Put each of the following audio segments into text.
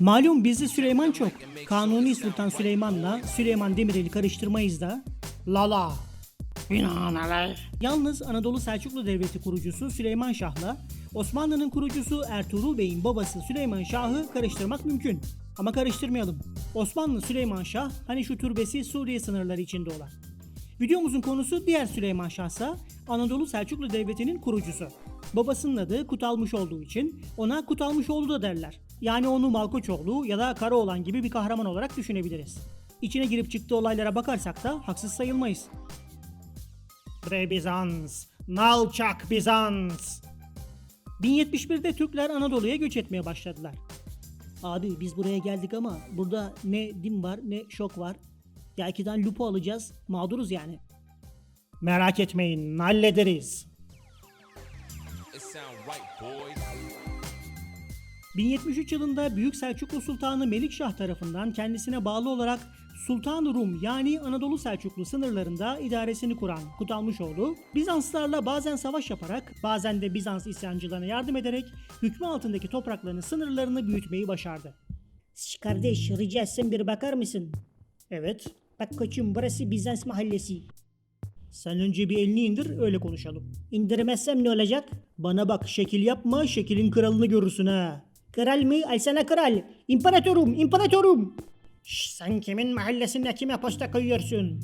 Malum bizde Süleyman çok. Kanuni Sultan Süleyman'la Süleyman Demirel'i karıştırmayız da. Lala. Binaenaleyh. Yalnız Anadolu Selçuklu Devleti kurucusu Süleyman Şah'la Osmanlı'nın kurucusu Ertuğrul Bey'in babası Süleyman Şah'ı karıştırmak mümkün. Ama karıştırmayalım. Osmanlı Süleyman Şah hani şu türbesi Suriye sınırları içinde olan. Videomuzun konusu diğer Süleyman Şah'sa Anadolu Selçuklu Devleti'nin kurucusu. Babasının adı Kutalmış olduğu için ona Kutalmışoğlu da derler. Yani onu Malkoçoğlu ya da Karaoğlan gibi bir kahraman olarak düşünebiliriz. İçine girip çıktığı olaylara bakarsak da haksız sayılmayız. Bre Bizans, Nalçak Bizans. 1071'de Türkler Anadolu'ya göç etmeye başladılar. Abi biz buraya geldik ama burada ne dim var ne şok var. Ya iki tane lupo alacağız. Mağduruz yani. Merak etmeyin hallederiz. It sound right, boys. 1073 yılında Büyük Selçuklu Sultanı Melikşah tarafından kendisine bağlı olarak Sultan Rum yani Anadolu Selçuklu sınırlarında idaresini kuran Kutalmışoğlu, Bizanslarla bazen savaş yaparak bazen de Bizans isyancılarına yardım ederek hükmü altındaki topraklarının sınırlarını büyütmeyi başardı. Şş kardeş rica etsem bir bakar mısın? Evet. Bak koçum burası Bizans mahallesi. Sen önce bir elini indir öyle konuşalım. İndirmezsem ne olacak? Bana bak şekil yapma şekilin kralını görürsün ha. Kral mı? Al sana kral. İmparatorum, imparatorum. Şş, sen kimin mahallesinde kime posta koyuyorsun?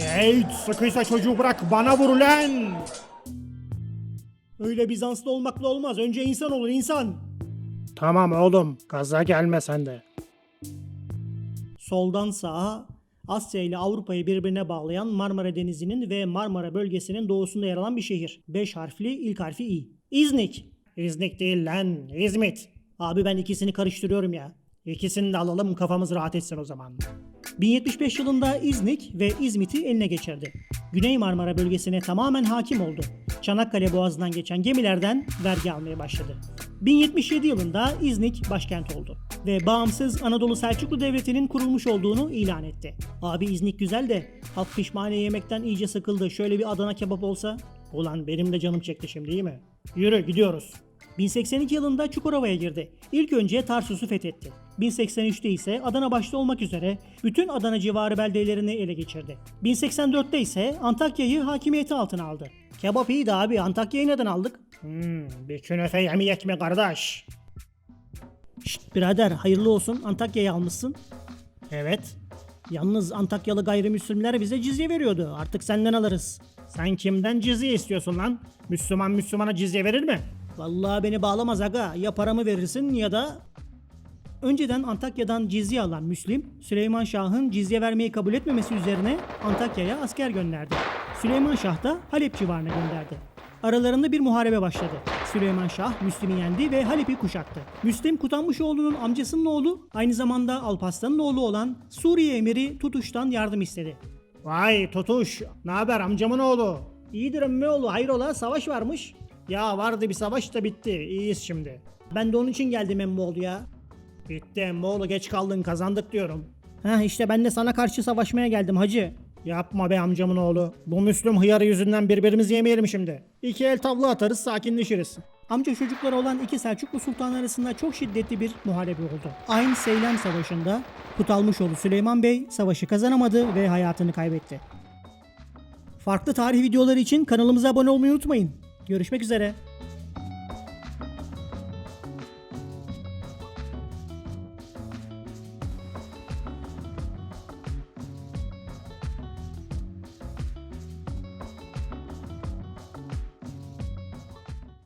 Hey sıkıysa çocuğu bırak bana vur lan. Öyle Bizanslı olmakla olmaz. Önce insan olun insan. Tamam oğlum. Gaza gelme sen de. Soldan sağa Asya ile Avrupa'yı birbirine bağlayan Marmara Denizi'nin ve Marmara bölgesinin doğusunda yer alan bir şehir. 5 harfli ilk harfi İ. İznik. İznik değil lan İzmit. Abi ben ikisini karıştırıyorum ya. İkisini de alalım kafamız rahat etsin o zaman. 1075 yılında İznik ve İzmit'i eline geçirdi. Güney Marmara bölgesine tamamen hakim oldu. Çanakkale Boğazı'ndan geçen gemilerden vergi almaya başladı. 1077 yılında İznik başkent oldu ve bağımsız Anadolu Selçuklu Devleti'nin kurulmuş olduğunu ilan etti. Abi İznik güzel de halk pişmaniye yemekten iyice sıkıldı. Şöyle bir Adana kebap olsa. Ulan benim de canım çekti şimdi değil mi? Yürü gidiyoruz. 1082 yılında Çukurova'ya girdi. İlk önce Tarsus'u fethetti. 1083'te ise Adana başta olmak üzere bütün Adana civarı beldelerini ele geçirdi. 1084'te ise Antakya'yı hakimiyeti altına aldı. Kebap iyiydi abi. Antakya'yı neden aldık? Hmm, bir künefe yemeyek mi kardeş? Şşt birader hayırlı olsun Antakya'yı almışsın. Evet. Yalnız Antakyalı gayrimüslimler bize cizye veriyordu. Artık senden alırız. Sen kimden cizye istiyorsun lan? Müslüman Müslümana cizye verir mi? Vallahi beni bağlamaz aga. Ya paramı verirsin ya da... Önceden Antakya'dan cizye alan Müslim, Süleyman Şah'ın cizye vermeyi kabul etmemesi üzerine Antakya'ya asker gönderdi. Süleyman Şah da Halep civarına gönderdi. Aralarında bir muharebe başladı. Süleyman Şah Müslim'i yendi ve Halep'i kuşattı. Müslim Kutanmışoğlu'nun amcasının oğlu, aynı zamanda Alparslan'ın oğlu olan Suriye emiri Tutuş'tan yardım istedi. Vay Tutuş, ne haber amcamın oğlu? İyidir emmi oğlu, hayrola savaş varmış. Ya vardı bir savaş da bitti, iyiyiz şimdi. Ben de onun için geldim emmi oğlu ya. Bitti emmi oğlu geç kaldın kazandık diyorum. Heh işte ben de sana karşı savaşmaya geldim hacı. Yapma be amcamın oğlu. Bu Müslüm hıyarı yüzünden birbirimizi yemeyelim şimdi. İki el tavla atarız sakinleşiriz. Amca çocukları olan iki Selçuklu sultan arasında çok şiddetli bir muharebe oldu. Ayn Seylem Savaşı'nda Kutalmışoğlu Süleyman Bey savaşı kazanamadı ve hayatını kaybetti. Farklı tarih videoları için kanalımıza abone olmayı unutmayın. Görüşmek üzere.